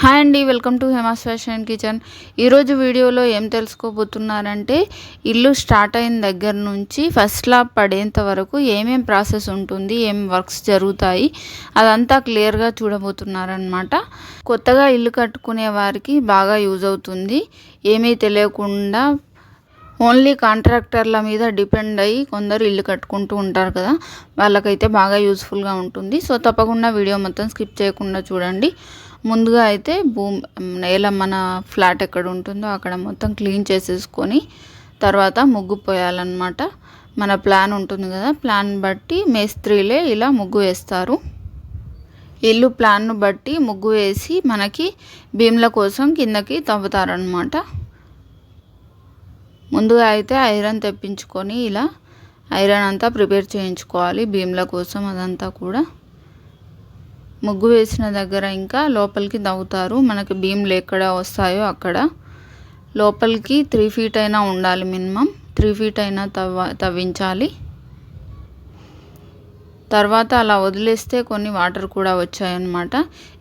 Hi అండి welcome to Hema's fashion kitchen. ఈరోజు వీడియోలో ఏం తెలుసుకోబోతున్నారంటే ఇల్లు స్టార్ట్ అయిన దగ్గర నుంచి ఫస్ట్ స్లాబ్ పడేంత వరకు ఏమేం ప్రాసెస్ ఉంటుంది ఏం వర్క్స్ జరుగుతాయి అదంతా క్లియర్గా చూడబోతున్నారనమాట కొత్తగా ఇల్లు కట్టుకునే వారికి బాగా యూజ్ అవుతుంది. ఏమీ తెలియకుండా ఓన్లీ కాంట్రాక్టర్ల మీద డిపెండ్ అయ్యి కొందరు ఇల్లు కట్టుకుంటూ ఉంటారు కదా వాళ్ళకైతే బాగా యూస్ఫుల్గా ఉంటుంది. సో తప్పకుండా వీడియో మొత్తం స్కిప్ చేయకుండా చూడండి. ముందుగా అయితే భూమి నేల మన ఫ్లాట్ ఎక్కడ ఉంటుందో అక్కడ మొత్తం క్లీన్ చేసేసుకొని తర్వాత ముగ్గు పోయాలన్నమాట. మన ప్లాన్ ఉంటుంది కదా ప్లాన్ బట్టి మేస్త్రీలే ఇలా ముగ్గు వేస్తారు. ఇల్లు ప్లాన్ను బట్టి ముగ్గు వేసి మనకి భీమ్ల కోసం కిందకి తవ్వుతారనమాట ముందుగా అయితే ఐరన్ తెప్పించుకొని ఇలా ఐరన్ అంతా ప్రిపేర్ చేయించుకోవాలి భీమ్ల కోసం అదంతా కూడా. ముగ్గు వేసిన దగ్గర ఇంకా లోపలికి తవ్వుతారు మనకి భీమ్లు ఎక్కడ వస్తాయో అక్కడ. లోపలికి త్రీ ఫీట్ అయినా ఉండాలి మినిమం. త్రీ ఫీట్ అయినా తవ్వ తవ్వించాలి. తర్వాత అలా వదిలేస్తే కొన్ని వాటర్ కూడా వచ్చాయన్నమాట.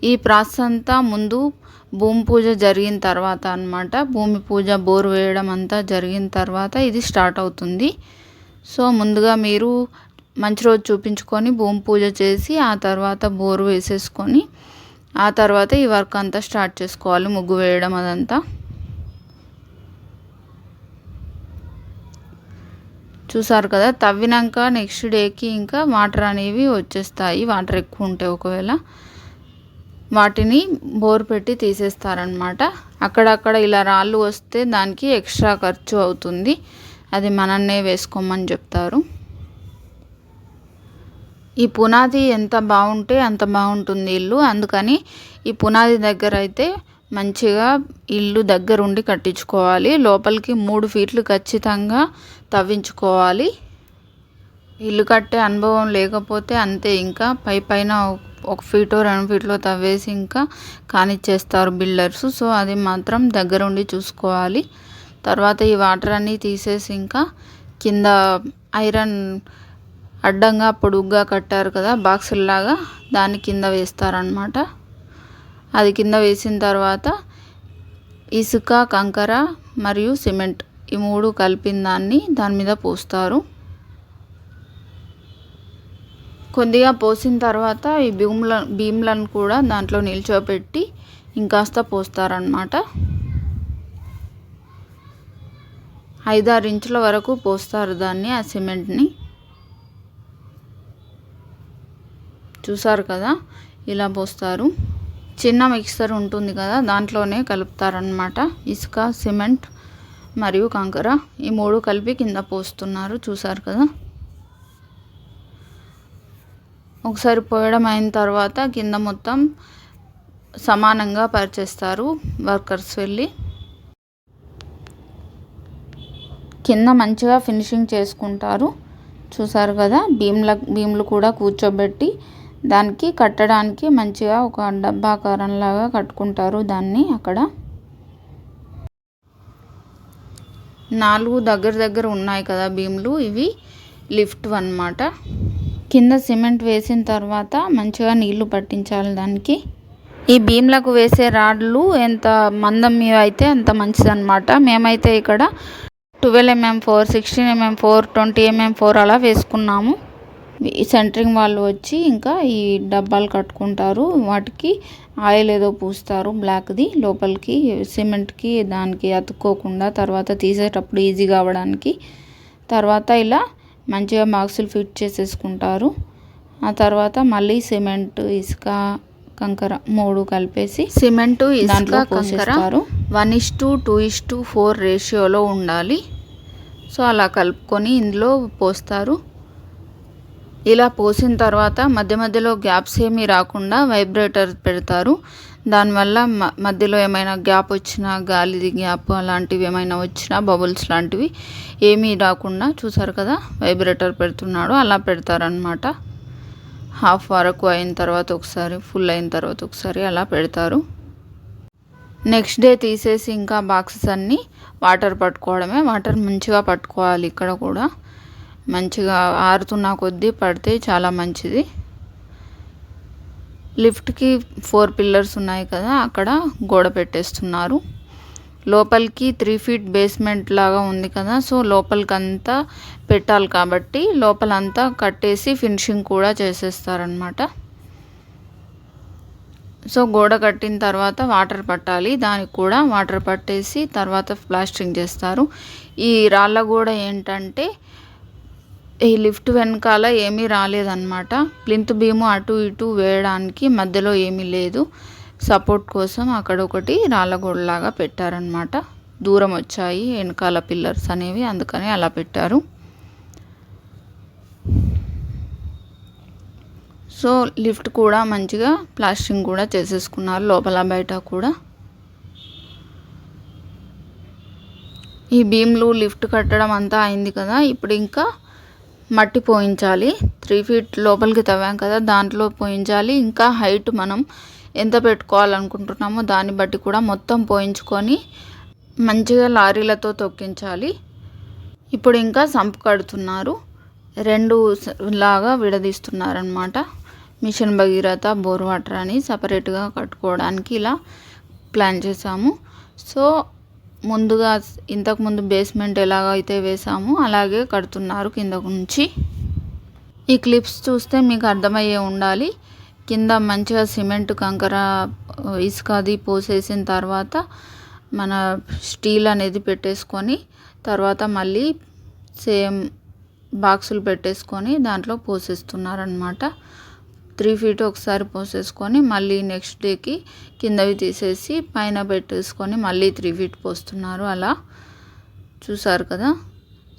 ఈ ప్రాసెస్ అంతా ముందు భూమి పూజ జరిగిన తర్వాత అనమాట భూమి పూజ బోరు వేయడం అంతా జరిగిన తర్వాత ఇది స్టార్ట్ అవుతుంది. సో ముందుగా మీరు మంచి రోజు చూపించుకొని భూమి పూజ చేసి ఆ తర్వాత బోరు వేసేసుకొని ఆ తర్వాత ఈ వర్క్ అంతా స్టార్ట్ చేసుకోవాలి ముగ్గు వేయడం అదంతా. చూసారు కదా తవ్వినాక నెక్స్ట్ డేకి ఇంకా వాటర్ అనేవి వచ్చేస్తాయి వాటర్ ఎక్కువ ఉంటే ఒకవేళ. వాటిని బోర్ పెట్టి తీసేస్తారనమాట అక్కడక్కడ ఇలా రాళ్ళు వస్తే దానికి ఎక్స్ట్రా ఖర్చు అవుతుంది. అది మనన్నే వేసుకోమని చెప్తారు. ఈ పునాది ఎంత బాగుంటే అంత బాగుంటుంది ఇల్లు. అందుకని ఈ పునాది దగ్గర అయితే మంచిగా ఇల్లు దగ్గరుండి కట్టించుకోవాలి. లోపలికి మూడు ఫీట్లు ఖచ్చితంగా తవ్వించుకోవాలి. ఇల్లు కట్టే అనుభవం లేకపోతే అంతే ఇంకా. పై పైన ఒక ఫీటో రెండు ఫీట్లో తవ్వేసి ఇంకా కానిచ్చేస్తారు బిల్డర్స్. సో అది మాత్రం దగ్గరుండి చూసుకోవాలి. తర్వాత ఈ వాటర్ అన్నీ తీసేసి ఇంకా కింద ఐరన్ అడ్డంగా పొడుగ్గా కట్టారు కదా బాక్సుల్లాగా దాని కింద వేస్తారనమాట అది కింద వేసిన తర్వాత ఇసుక కంకర మరియు సిమెంట్ ఈ మూడు కలిపిన దాన్ని దాని మీద పోస్తారు. కొద్దిగా పోసిన తర్వాత ఈ భీముల భీములను కూడా దాంట్లో నిల్చోపెట్టి ఇంకాస్త పోస్తారనమాట ఐదారు ఇంచుల వరకు పోస్తారు దాన్ని ఆ సిమెంట్ని. చూసారు కదా? ఇలా పోస్తారు. చిన్న మిక్సర్ ఉంటుంది కదా దాంట్లోనే కలుపుతారనమాట ఇసుక సిమెంట్ మరియు కంకర ఈ మూడు కలిపి కింద పోస్తున్నారు. చూసారు కదా? ఒకసారి పోయడం అయిన తర్వాత కింద మొత్తం సమానంగా పరిచేస్తారు వర్కర్స్ వెళ్ళి. కింద మంచిగా ఫినిషింగ్ చేసుకుంటారు. చూసారు కదా? భీమ్ల భీములు కూడా కూర్చోబెట్టి దానికి కట్టడానికి మంచిగా ఒక డబ్బాకారంలాగా కట్టుకుంటారు దాన్ని అక్కడ. నాలుగు దగ్గర దగ్గర ఉన్నాయి కదా భీములు ఇవి లిఫ్ట్ అన్నమాట. కింద సిమెంట్ వేసిన తర్వాత మంచిగా నీళ్ళు పట్టించాలి దానికి. ఈ భీమ్లకు వేసే రాడ్లు ఎంత మందం అయితే అంత మంచిదన్నమాట. మేమైతే ఇక్కడ twelve mm four sixteen mm four twenty mm four అలా వేసుకున్నాము. సెంటరింగ్ వాళ్ళు వచ్చి ఇంకా ఈ డబ్బాలు కట్టుకుంటారు. వాటికి ఆయిల్ ఏదో పూస్తారు బ్లాక్ది. లోపలికి సిమెంట్కి దానికి అతుక్కోకుండా తర్వాత తీసేటప్పుడు ఈజీగా అవ్వడానికి తర్వాత ఇలా మంచిగా బాక్సులు ఫిట్ చేసేసుకుంటారు. ఆ తర్వాత మళ్ళీ సిమెంట్ ఇసుక కంకర మూడు కలిపేసి సిమెంట్ దాంట్లో పోసేస్తారు. One is to two is to four రేషియోలో ఉండాలి. సో అలా కలుపుకొని ఇందులో పోస్తారు. ఇలా పోసిన తర్వాత మధ్య మధ్యలో గ్యాప్స్ ఏమీ రాకుండా వైబ్రేటర్ పెడతారు. దానివల్ల మధ్యలో ఏమైనా గ్యాప్ వచ్చినా గాలిది గ్యాప్ అలాంటివి ఏమైనా వచ్చినా బబుల్స్ లాంటివి ఏమీ రాకుండా చూసారు కదా వైబ్రేటర్ పెడుతున్నాడు అలా పెడతారనమాట హాఫ్ వరకు అయిన తర్వాత ఒకసారి ఫుల్ అయిన తర్వాత ఒకసారి అలా పెడతారు. నెక్స్ట్ డే తీసేసి ఇంకా బాక్సెస్ అన్నీ వాటర్ పట్టుకోవడమే వాటర్ మంచిగా పట్టుకోవాలి ఇక్కడ కూడా. మంచిగా ఆరుతున్న కొద్దీ పడితే చాలా మంచిది. లిఫ్ట్కి ఫోర్ పిల్లర్స్ ఉన్నాయి కదా అక్కడ గోడ పెట్టేస్తున్నారు. లోపలికి త్రీ ఫీట్ బేస్మెంట్ లాగా ఉంది కదా సో లోపలికంతా పెట్టాలి కాబట్టి లోపలంతా కట్టేసి ఫినిషింగ్ కూడా చేసేస్తారనమాట సో గోడ కట్టిన తర్వాత వాటర్ పట్టాలి దానికి కూడా వాటర్ పట్టేసి తర్వాత ప్లాస్టరింగ్ చేస్తారు. ఈ రాళ్ళ గోడ ఏంటంటే ఈ లిఫ్ట్ వెనకాల ఏమీ రాలేదన్నమాట. ప్లింత్ బీము అటు ఇటు వేయడానికి మధ్యలో ఏమీ లేదు. సపోర్ట్ కోసం అక్కడ ఒకటి రాళ్ళగోడలాగా పెట్టారనమాట దూరం వచ్చాయి వెనకాల పిల్లర్స్ అనేవి అందుకని అలా పెట్టారు. సో లిఫ్ట్ కూడా మంచిగా ప్లాస్టింగ్ కూడా చేసేసుకున్నారు లోపల బయట కూడా. ఈ బీమ్లు లిఫ్ట్ కట్టడం అంతా అయింది కదా ఇప్పుడు ఇంకా మట్టి పోయించాలి. త్రీ ఫీట్ లోపలికి తవ్వాం కదా దాంట్లో పోయించాలి. ఇంకా హైట్ మనం ఎంత పెట్టుకోవాలనుకుంటున్నామో దాన్ని బట్టి కూడా మొత్తం పోయించుకొని మంచిగా లారీలతో తొక్కించాలి. ఇప్పుడు ఇంకా సంపు కడుతున్నారు. రెండు లాగా విడదీస్తున్నారనమాట మిషన్ భగీరథ బోర్ వాటర్ అని సపరేట్గా కట్టుకోవడానికి ఇలా ప్లాన్ చేసాము సో ముందుగా ఇంతకుముందు బేస్మెంట్ ఎలాగైతే వేసామో అలాగే కడుతున్నారు కింద నుంచి. ఈ క్లిప్స్ చూస్తే మీకు అర్థమయ్యే ఉండాలి. కింద మంచిగా సిమెంట్ కంకర ఇసుక అది పోసేసిన తర్వాత మన స్టీల్ అనేది పెట్టేసుకొని తర్వాత మళ్ళీ సేమ్ బాక్సులు పెట్టేసుకొని దాంట్లో పోసేస్తున్నారనమాట త్రీ ఫీట్ ఒకసారి పోసేసుకొని మళ్ళీ నెక్స్ట్ డేకి కిందవి తీసేసి పైన పెట్టేసుకొని మళ్ళీ త్రీ ఫీట్ పోస్తున్నారు అలా. చూసారు కదా?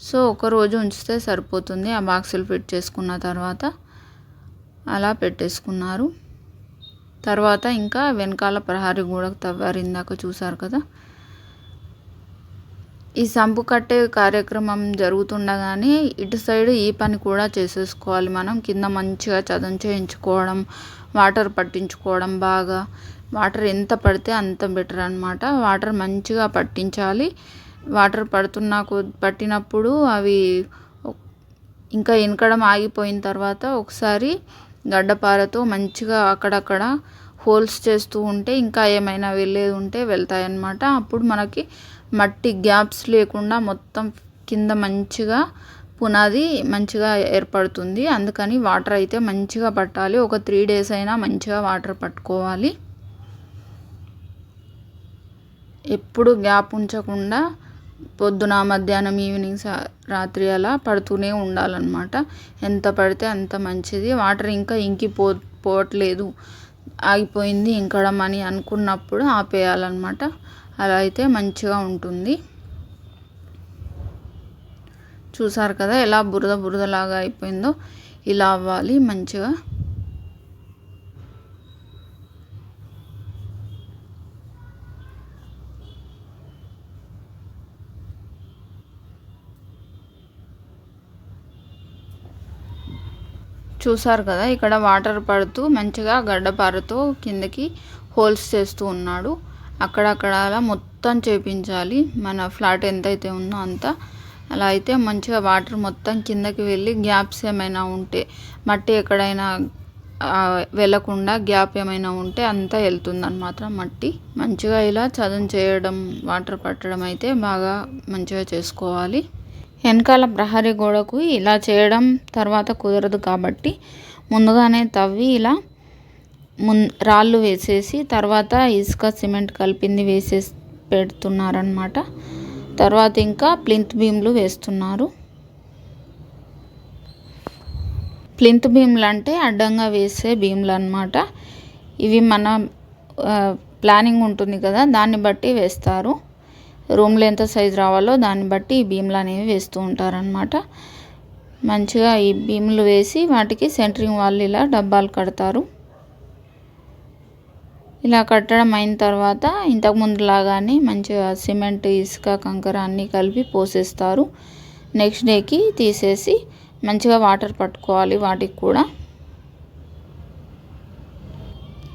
సో ఒక రోజు ఉంచితే సరిపోతుంది. ఆ బాక్సులు ఫిట్ చేసుకున్న తర్వాత అలా పెట్టేసుకున్నారు. తర్వాత ఇంకా వెనకాల ప్రహారీ గోడకు తవ్వారు ఇందాక చూసారు కదా? ఈ సంపు కట్టే కార్యక్రమం జరుగుతుండగానే ఇటు సైడ్ ఈ పని కూడా చేసేసుకోవాలి మనం. కింద మంచిగా చదును చేయించుకోవడం వాటర్ పట్టించుకోవడం బాగా. వాటర్ ఎంత పడితే అంత బెటర్ అనమాట వాటర్ మంచిగా పట్టించాలి. వాటర్ పడుతున్నా పట్టినప్పుడు అవి ఇంకా ఎనకడం ఆగిపోయిన తర్వాత ఒకసారి గడ్డపారతో మంచిగా అక్కడక్కడ హోల్స్ చేస్తూ ఉంటే ఇంకా ఏమైనా వెళ్ళేది ఉంటే వెళ్తాయన్నమాట. అప్పుడు మనకి మట్టి గ్యాప్స్ లేకుండా మొత్తం కింద మంచిగా పునాది మంచిగా ఏర్పడుతుంది. అందుకని వాటర్ అయితే మంచిగా పట్టాలి. ఒక త్రీ డేస్ అయినా మంచిగా వాటర్ పట్టుకోవాలి. ఎప్పుడు గ్యాప్ ఉంచకుండా పొద్దున మధ్యాహ్నం ఈవినింగ్ రాత్రి అలా పడుతూనే ఉండాలన్నమాట. ఎంత పడితే అంత మంచిది. వాటర్ ఇంకా ఇంకి పో పోవట్లేదు. ఆగిపోయింది ఇంకడం అని అనుకున్నప్పుడు ఆపేయాలన్నమాట. అలా అయితే మంచిగా ఉంటుంది. చూసారు కదా ఎలా బురద బురదలాగా అయిపోయిందో? ఇలా అవ్వాలి మంచిగా. చూసారు కదా ఇక్కడ వాటర్ పడుతూ మంచిగా గడ్డపారతో కిందకి హోల్స్ చేస్తూ ఉన్నాడు. అక్కడక్కడ అలా మొత్తం చేపించాలి. మన ఫ్లాట్ ఎంతైతే ఉందో అంత. అలా అయితే మంచిగా వాటర్ మొత్తం కిందకి వెళ్ళి గ్యాప్స్ ఏమైనా ఉంటే మట్టి ఎక్కడైనా వెళ్ళకుండా గ్యాప్ ఏమైనా ఉంటే అంతా వెళ్తుందని మాత్రం మట్టి. మంచిగా ఇలా చదును చేయడం వాటర్ పట్టడం అయితే బాగా మంచిగా చేసుకోవాలి. వెనకాల ప్రహరీ గోడకు ఇలా చేయడం తర్వాత కుదరదు కాబట్టి ముందుగానే తవ్వి ఇలా మున్ రాళ్ళు వేసేసి తర్వాత ఇసుక సిమెంట్ కలిపింది వేసేసి పెడుతున్నారనమాట తర్వాత ఇంకా ప్లింత్ బీమ్లు వేస్తున్నారు. ప్లింత్ బీమ్లు అంటే అడ్డంగా వేసే బీమ్లు అనమాట ఇవి మన ప్లానింగ్ ఉంటుంది కదా దాన్ని బట్టి వేస్తారు. రూమ్లో ఎంత సైజు రావాలో దాన్ని బట్టి ఈ బీమ్లు అనేవి వేస్తూ ఉంటారనమాట మంచిగా ఈ బీమ్లు వేసి వాటికి సెంటరింగ్ వాళ్ళు ఇలా డబ్బాలు కడతారు. ఇలా కట్టడం అయిన తర్వాత ఇంతకుముందు లాగానే మంచిగా సిమెంట్ ఇసుక కంకర అన్నీ కలిపి పోసేస్తారు. నెక్స్ట్ డేకి తీసేసి మంచిగా వాటర్ పట్టుకోవాలి వాటికి కూడా.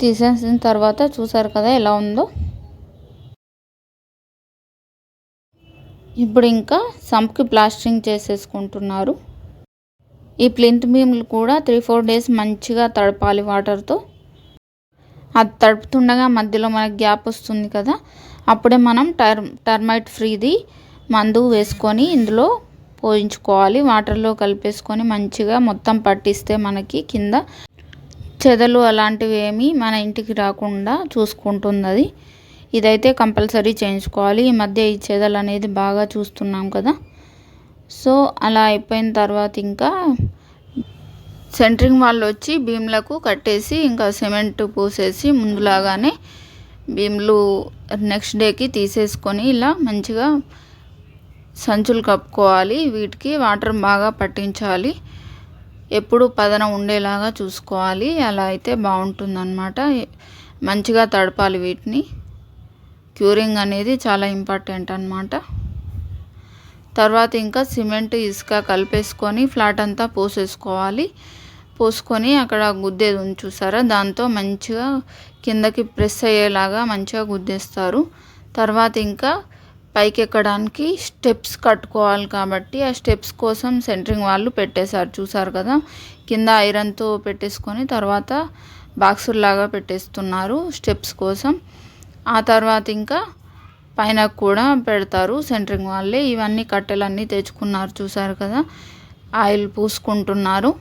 తీసేసిన తర్వాత చూసారు కదా ఎలా ఉందో. ఇప్పుడు ఇంకా సంప్కి ప్లాస్టరింగ్ చేసేసుకుంటున్నారు. ఈ ప్లింత్ బీమ్లు కూడా త్రీ ఫోర్ డేస్ మంచిగా తడపాలి వాటర్తో. అది తడుపుతుండగా మధ్యలో మనకి గ్యాప్ వస్తుంది కదా అప్పుడే మనం టర్మ్ టర్మైట్ ఫ్రీది మందు వేసుకొని ఇందులో పోయించుకోవాలి. వాటర్లో కలిపేసుకొని మంచిగా మొత్తం పట్టిస్తే మనకి కింద చెదలు అలాంటివి ఏమి మన ఇంటికి రాకుండా చూసుకుంటుంది అది ఇదైతే కంపల్సరీ చేయించుకోవాలి. ఈ మధ్య ఈ చెదలు అనేది బాగా చూస్తున్నాం కదా. సో అలా అయిపోయిన తర్వాత ఇంకా సెంటరింగ్ వాళ్ళు వచ్చి భీమ్లకు కట్టేసి ఇంకా సిమెంట్ పూసేసి ముందులాగానే భీమ్లు నెక్స్ట్ డేకి తీసేసుకొని ఇలా మంచిగా సంచులు కప్పుకోవాలి. వీటికి వాటర్ బాగా పట్టించాలి. ఎప్పుడు పదన ఉండేలాగా చూసుకోవాలి. అలా అయితే బాగుంటుందన్నమాట. మంచిగా తడపాలి వీటిని. క్యూరింగ్ అనేది చాలా ఇంపార్టెంట్ అనమాట తర్వాత ఇంకా సిమెంట్ ఇసుక కలిపేసుకొని ఫ్లాట్ అంతా పోసేసుకోవాలి. పోసుకొని అక్కడ గుద్దేది ఉంది చూసారా? దాంతో మంచిగా కిందకి ప్రెస్ అయ్యేలాగా మంచిగా గుద్దేస్తారు. తర్వాత ఇంకా పైకి ఎక్కడానికి స్టెప్స్ కట్టుకోవాలి కాబట్టి ఆ స్టెప్స్ కోసం సెంటరింగ్ వాళ్ళు పెట్టేశారు చూసారు కదా? కింద ఐరన్తో పెట్టేసుకొని తర్వాత బాక్సుల్లాగా పెట్టేస్తున్నారు స్టెప్స్ కోసం. ఆ తర్వాత ఇంకా పైన కూడా పెడతారు సెంటరింగ్ వాళ్ళే. ఇవన్నీ కట్టెలన్నీ తెచ్చుకున్నారు చూసారు కదా. ఆయిల్ పూసుకుంటున్నారు.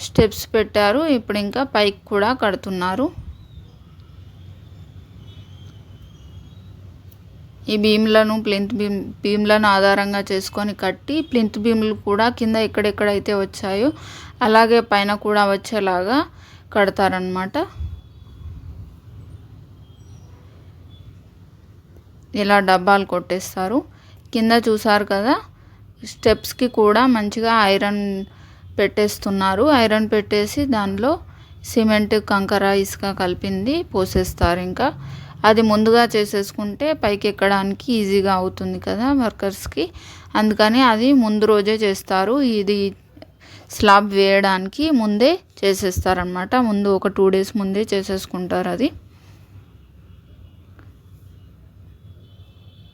స్టెప్స్ పెట్టారు. ఇప్పుడు ఇంకా పైకి కూడా కడుతున్నారు. ఈ భీములను ప్లింత్ భీమ్ భీమ్లను ఆధారంగా చేసుకొని కట్టి ప్లింత్ భీములు కూడా కింద ఎక్కడెక్కడైతే వచ్చాయో అలాగే పైన కూడా వచ్చేలాగా కడతారనమాట ఇలా డబ్బాలు కొట్టేస్తారు. కింద చూసారు కదా స్టెప్స్కి కూడా మంచిగా ఐరన్ పెట్టేస్తున్నారు. ఐరన్ పెట్టేసి దానిలో సిమెంట్ కంకర ఇసుక కలిపింది పోసేస్తారు ఇంకా. అది ముందుగా చేసేసుకుంటే పైకి ఎక్కడానికి ఈజీగా అవుతుంది కదా వర్కర్స్కి అందుకని అది ముందు రోజే చేస్తారు. ఇది స్లాబ్ వేయడానికి ముందే చేసేస్తారనమాట ముందు ఒక టూ డేస్ ముందే చేసేసుకుంటారు అది.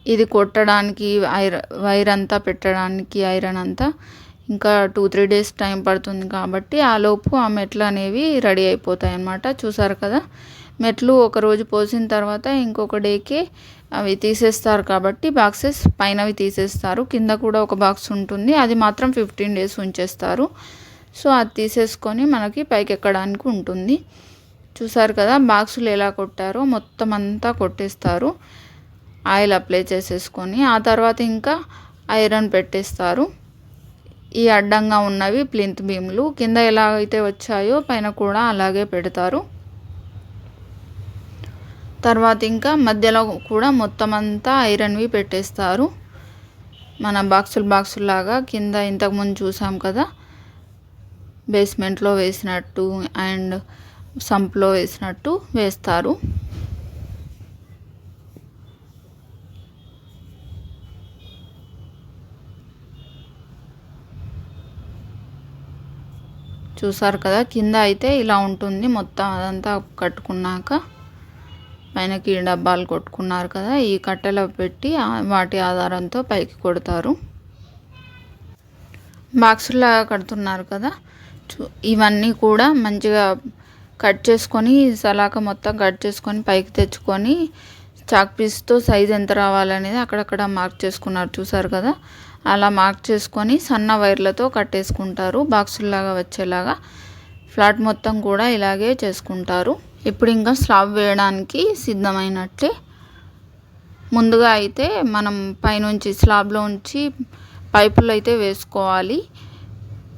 ఇది కొట్టడానికి ఐరన్ వైర్ అంతా పెట్టడానికి ఐరన్ అంతా ఇంకా టూ త్రీ డేస్ టైం పడుతుంది కాబట్టి ఆ లోపు ఆ మెట్లు అనేవి రెడీ అయిపోతాయి అన్నమాట. చూసారు కదా? మెట్లు ఒక రోజు పోసిన తర్వాత ఇంకొక డేకి అవి తీసేస్తారు కాబట్టి బాక్సెస్ పైనవి తీసేస్తారు. కింద కూడా ఒక బాక్స్ ఉంటుంది. అది మాత్రం ఫిఫ్టీన్ డేస్ ఉంచేస్తారు. సో అది తీసేసుకొని మనకి పైకి ఎక్కడానికి ఉంటుంది. చూసారు కదా? బాక్సులు ఎలా కొట్టారో మొత్తం అంతా కొట్టేస్తారు. ఆయిల్ అప్లై చేసేసుకొని ఆ తర్వాత ఇంకా ఐరన్ పెట్టేస్తారు. ఈ అడ్డంగా ఉన్నవి ప్లింత్ బీమ్లు కింద ఎలా అయితే వచ్చాయో పైన కూడా అలాగే పెడతారు. తర్వాత ఇంకా మధ్యలో కూడా మొత్తం అంతా ఐరన్వి పెట్టేస్తారు. మన బాక్సులు బాక్సులాగా కింద ఇంతకుముందు చూసాం కదా బేస్మెంట్లో వేసినట్టు అండ్ సంప్లో వేసినట్టు వేస్తారు. చూసారు కదా కింద అయితే ఇలా ఉంటుంది మొత్తం అదంతా కట్టుకున్నాక. పైనకి డబ్బాలు కొట్టుకున్నారు కదా ఈ కట్టెలో పెట్టి వాటి ఆధారంతో పైకి కొడతారు. బాక్సుల్లాగా కడుతున్నారు కదా ఇవన్నీ కూడా మంచిగా కట్ చేసుకొని సలాక మొత్తం కట్ చేసుకొని పైకి తెచ్చుకొని చాక్ పీస్తో సైజ్ ఎంత రావాలనేది అక్కడక్కడ మార్క్ చేసుకున్నారు చూసారు కదా. అలా మార్క్ చేసుకొని సన్న వైర్లతో కట్టేసుకుంటారు. బాక్సుల్లాగా వచ్చేలాగా ఫ్లాట్ మొత్తం కూడా ఇలాగే చేసుకుంటారు. ఇప్పుడు ఇంకా స్లాబ్ వేయడానికి సిద్ధమైనట్లే ముందుగా అయితే మనం పైనుంచి స్లాబ్లో ఉంచి పైపులు అయితే వేసుకోవాలి.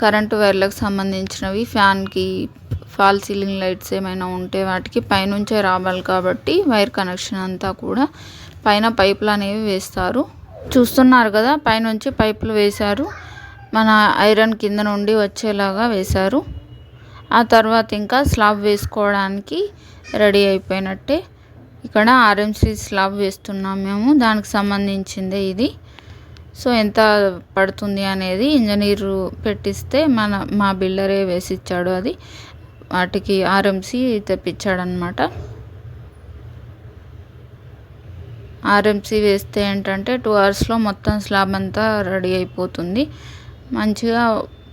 కరెంటు వైర్లకు సంబంధించినవి ఫ్యాన్కి ఫాల్ సీలింగ్ లైట్స్ ఏమైనా ఉంటే వాటికి పైనుంచే రావాలి కాబట్టి వైర్ కనెక్షన్ అంతా కూడా పైన పైపులు అనేవి వేస్తారు. చూస్తున్నారు కదా పైనుంచి పైపులు వేశారు. మన ఐరన్ కింద నుండి వచ్చేలాగా వేశారు. ఆ తర్వాత ఇంకా స్లాబ్ వేసుకోవడానికి రెడీ అయిపోయినట్టే. ఇక్కడ ఆర్ఎంసీ స్లాబ్ వేస్తున్నాం మేము దానికి సంబంధించిందే ఇది. సో ఎంత పడుతుంది అనేది ఇంజనీరు పెట్టిస్తే మన మా బిల్డరే వేసి ఇచ్చాడు అది. వాటికి ఆర్ఎంసీ తెప్పించాడనమాట ఆర్ఎంసీ వేస్తే ఏంటంటే టూ అవర్స్లో మొత్తం స్లాబ్ అంతా రెడీ అయిపోతుంది. మంచిగా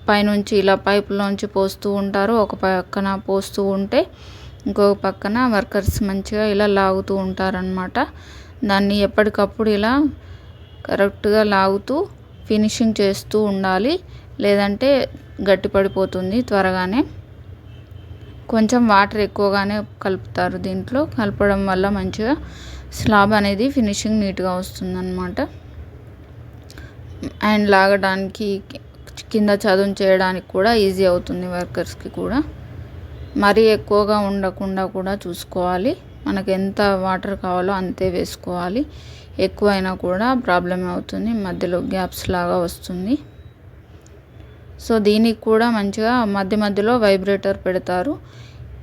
పైనుంచి ఇలా పైపులోంచి పోస్తూ ఉంటారు. ఒక పక్కన పోస్తూ ఉంటే ఇంకొక పక్కన వర్కర్స్ మంచిగా ఇలా లాగుతూ ఉంటారనమాట దాన్ని ఎప్పటికప్పుడు ఇలా కరెక్ట్గా లాగుతూ ఫినిషింగ్ చేస్తూ ఉండాలి. లేదంటే గట్టిపడిపోతుంది త్వరగానే. కొంచెం వాటర్ ఎక్కువగానే కలుపుతారు దీంట్లో. కలపడం వల్ల మంచిగా స్లాబ్ అనేది ఫినిషింగ్ నీట్గా వస్తుందన్నమాట. అండ్ లాగడానికి కింద చదువు చేయడానికి కూడా ఈజీ అవుతుంది వర్కర్స్కి కూడా. మరీ ఎక్కువగా ఉండకుండా కూడా చూసుకోవాలి. మనకు ఎంత వాటర్ కావాలో అంతే వేసుకోవాలి. ఎక్కువైనా కూడా ప్రాబ్లం అవుతుంది. మధ్యలో గ్యాప్స్ లాగా వస్తుంది. సో దీనికి కూడా మంచిగా మధ్య మధ్యలో వైబ్రేటర్ పెడతారు.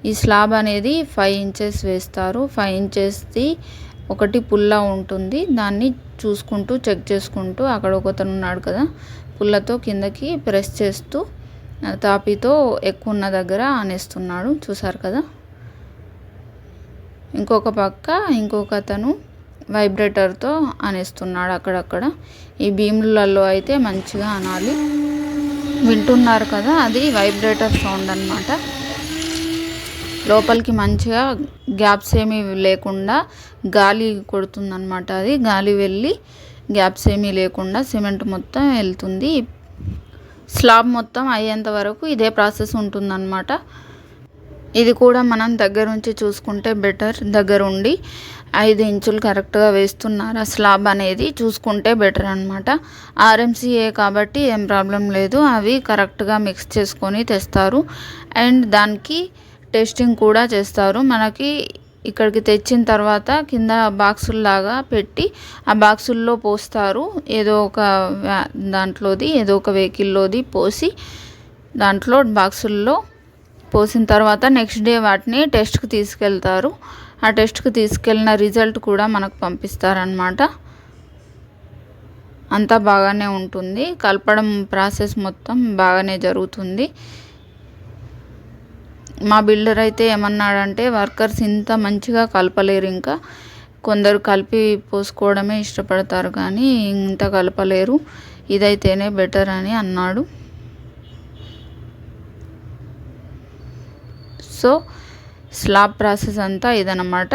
ఈ స్లాబ్ అనేది ఫైవ్ ఇంచెస్ వేస్తారు. ఫైవ్ ఇంచెస్ది ఒకటి పుల్ల ఉంటుంది. దాన్ని చూసుకుంటూ చెక్ చేసుకుంటూ అక్కడ ఒకతను ఉన్నాడు కదా. పుల్లతో కిందకి ప్రెస్ చేస్తూ తాపితో ఎక్కువ ఉన్న దగ్గర ఆనేస్తున్నాడు. చూసారు కదా? ఇంకొక పక్క ఇంకొక అతను వైబ్రేటర్తో అనేస్తున్నాడు అక్కడక్కడ. ఈ భీములలో అయితే మంచిగా అనాలి వింటున్నారు కదా? అది వైబ్రేటర్ సౌండ్ అనమాట లోపలికి మంచిగా గ్యాప్స్ ఏమీ లేకుండా గాలి కొడుతుందన్నమాట అది. గాలి వెళ్ళి గ్యాప్స్ ఏమీ లేకుండా సిమెంట్ మొత్తం వెళ్తుంది. స్లాబ్ మొత్తం అయ్యేంత వరకు ఇదే ప్రాసెస్ ఉంటుందన్నమాట. ఇది కూడా మనం దగ్గర నుంచి చూసుకుంటే బెటర్. దగ్గర ఉండి ఐదు ఇంచులు కరెక్ట్గా వేస్తున్నారు. ఆ స్లాబ్ అనేది చూసుకుంటే బెటర్ అనమాట ఆర్ఎంసీఏ కాబట్టి ఏం ప్రాబ్లం లేదు. అవి కరెక్ట్గా మిక్స్ చేసుకొని తెస్తారు. అండ్ దానికి టెస్టింగ్ కూడా చేస్తారు. మనకి ఇక్కడికి తెచ్చిన తర్వాత కింద బాక్సుల్లాగా పెట్టి ఆ బాక్సుల్లో పోస్తారు. ఏదో ఒక దాంట్లోది ఏదో ఒక వెహికల్లోది పోసి దాంట్లో బాక్సుల్లో పోసిన తర్వాత నెక్స్ట్ డే వాటిని టెస్ట్కి తీసుకెళ్తారు. ఆ టెస్ట్కి తీసుకెళ్ళిన రిజల్ట్ కూడా మనకు పంపిస్తారనమాట అంతా బాగానే ఉంటుంది. కలపడం ప్రాసెస్ మొత్తం బాగానే జరుగుతుంది. మా బిల్డర్ అయితే ఏమన్నాడంటే వర్కర్స్ ఇంత మంచిగా కలపలేరు ఇంకా. కొందరు కలిపి పోసుకోవడమే ఇష్టపడతారు కానీ ఇంత కలపలేరు. ఇదైతేనే బెటర్ అని అన్నాడు. సో స్లాబ్ ప్రాసెస్ అంతా ఇదనమాట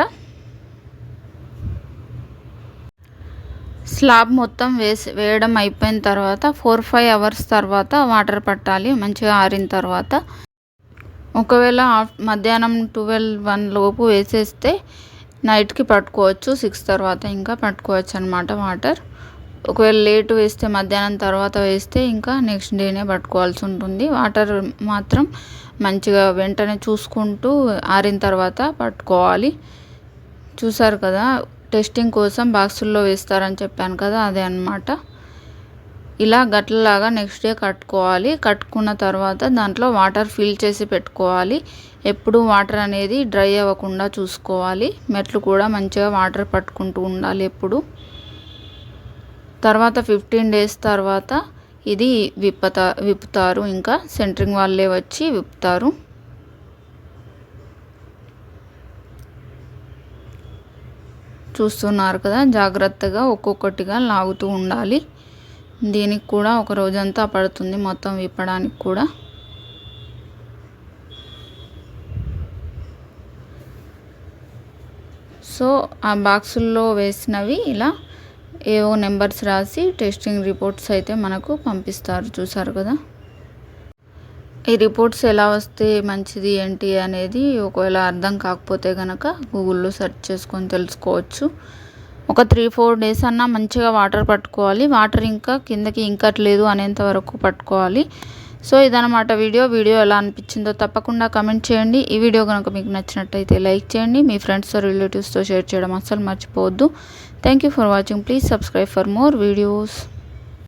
స్లాబ్ మొత్తం వేసి వేయడం అయిపోయిన తర్వాత ఫోర్ ఫైవ్ అవర్స్ తర్వాత వాటర్ పట్టాలి మంచిగా ఆరిన తర్వాత. ఒకవేళ మధ్యాహ్నం ట్వెల్వ్ వన్ లోపు వేసేస్తే నైట్కి పట్టుకోవచ్చు సిక్స్ తర్వాత ఇంకా పట్టుకోవచ్చు అనమాట వాటర్. ఒకవేళ లేట్ వేస్తే మధ్యాహ్నం తర్వాత వేస్తే ఇంకా నెక్స్ట్ డేనే పట్టుకోవాల్సి ఉంటుంది. వాటర్ మాత్రం మంచిగా వెంటనే చూసుకుంటూ ఆరిన తర్వాత పట్టుకోవాలి. చూసారు కదా టెస్టింగ్ కోసం బాక్సుల్లో వేస్తారని చెప్పాను కదా అదే అనమాట ఇలా గట్లలాగా నెక్స్ట్ డే కట్టుకోవాలి. కట్టుకున్న తర్వాత దాంట్లో వాటర్ ఫిల్ చేసి పెట్టుకోవాలి. ఎప్పుడు వాటర్ అనేది డ్రై అవ్వకుండా చూసుకోవాలి. మెట్లు కూడా మంచిగా వాటర్ పట్టుకుంటూ ఉండాలి ఎప్పుడు. తర్వాత ఫిఫ్టీన్ డేస్ తర్వాత ఇది విప్పత విప్పుతారు. ఇంకా సెంటరింగ్ వాళ్ళే వచ్చి విప్పుతారు. చూస్తున్నారు కదా జాగ్రత్తగా ఒక్కొక్కటిగా లాగుతూ ఉండాలి. దీనికి కూడా ఒక రోజంతా పడుతుంది మొత్తం విప్పడానికి కూడా. సో ఆ బాక్సుల్లో వేసినవి ఇలా ఏవో నెంబర్స్ రాసి టెస్టింగ్ రిపోర్ట్స్ అయితే మనకు పంపిస్తారు. చూసారు కదా? ఈ రిపోర్ట్స్ ఎలా వస్తే మంచిది ఏంటి అనేది ఒకవేళ అర్థం కాకపోతే కనుక గూగుల్లో సెర్చ్ చేసుకొని తెలుసుకోవచ్చు. ఒక త్రీ ఫోర్ డేస్ అన్నా మంచిగా వాటర్ పట్టుకోవాలి. వాటర్ ఇంకా కిందకి ఇంకట్లేదు అనేంత వరకు పట్టుకోవాలి. సో ఇదనమాట వీడియో. వీడియో ఎలా అనిపించిందో తప్పకుండా కమెంట్ చేయండి. ఈ వీడియో కనుక మీకు నచ్చినట్టయితే లైక్ చేయండి. మీ ఫ్రెండ్స్తో రిలేటివ్స్తో షేర్ చేయడం అస్సలు మర్చిపోవద్దు. Thank you for watching. Please subscribe for more videos.